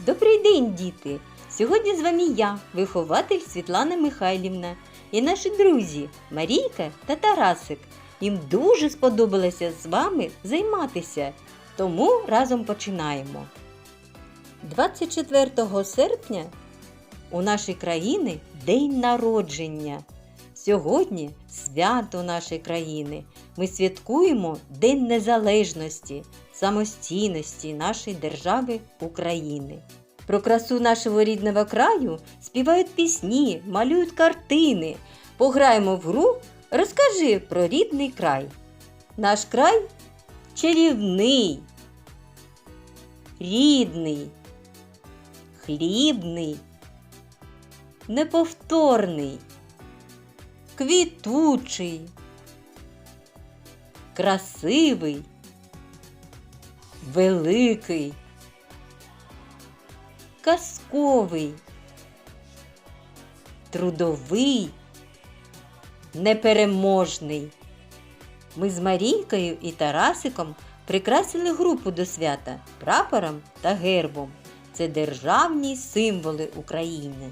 Добрий день, діти! Сьогодні з вами я, вихователь Світлана Михайлівна, і наші друзі Марійка та Тарасик. Їм дуже сподобалося з вами займатися, тому разом починаємо. 24 серпня у нашій країни День народження. Сьогодні свято нашої країни. Ми святкуємо День Незалежності, самостійності нашої держави України. Про красу нашого рідного краю співають пісні, малюють картини. Пограємо в гру, розкажи про рідний край. Наш край чарівний, рідний, хлібний, неповторний, квітучий, красивий, великий, казковий, трудовий, непереможний. Ми з Марійкою і Тарасиком прикрасили групу до свята прапором та гербом. Це державні символи України.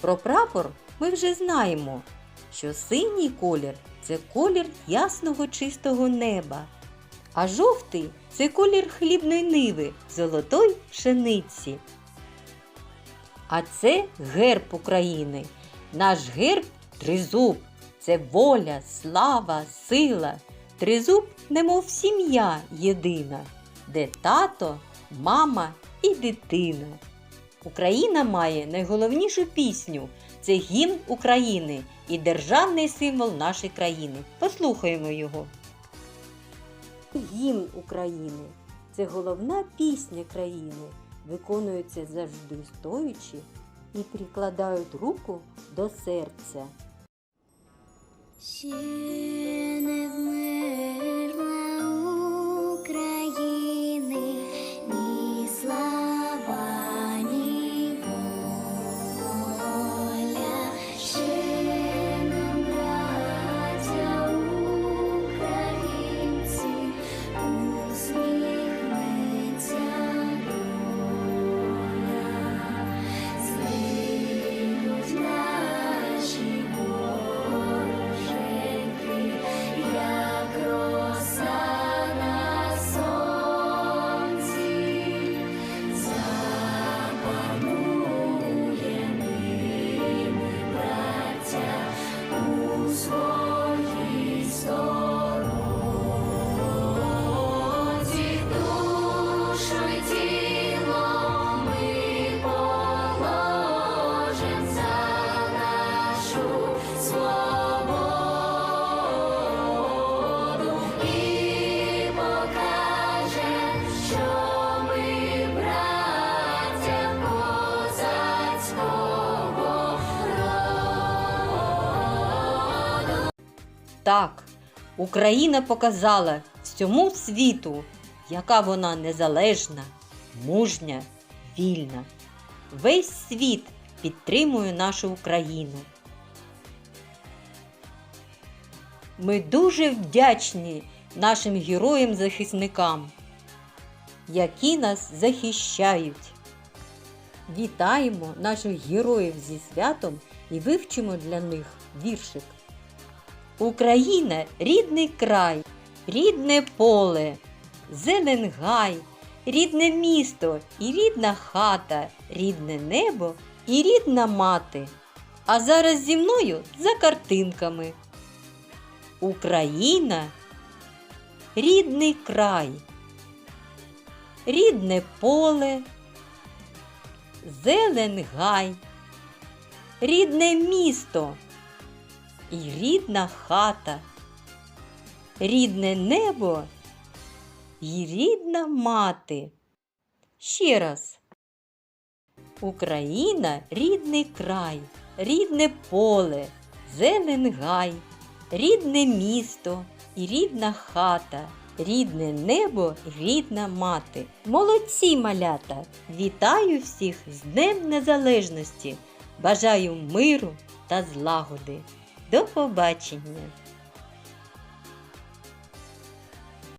Про прапор ми вже знаємо, що синій колір це колір ясного чистого неба, а жовтий це колір хлібної ниви, золотої пшениці. А це герб України. Наш герб тризуб. Це воля, слава, сила. Тризуб, немов сім'я єдина, де тато, мама і дитина. Україна має найголовнішу пісню це гімн України і державний символ нашої країни. Послухаємо його. Гімн України це головна пісня країни. Виконується завжди стоячи і прикладають руку до серця. Так, Україна показала всьому світу, яка вона незалежна, мужня, вільна. Весь світ підтримує нашу Україну. Ми дуже вдячні нашим героям-захисникам, які нас захищають. Вітаємо наших героїв зі святом і вивчимо для них віршик. Україна рідний край, рідне поле, зелен гай, рідне місто і рідна хата, рідне небо і рідна мати. А зараз зі мною за картинками. Україна рідний край, рідне поле, зелен гай, рідне місто і рідна хата, рідне небо і рідна мати. Ще раз. Україна рідний край, рідне поле, зелен гай, рідне місто і рідна хата, рідне небо і рідна мати. Молодці малята! Вітаю всіх з Днем Незалежності! Бажаю миру та злагоди! До побачення!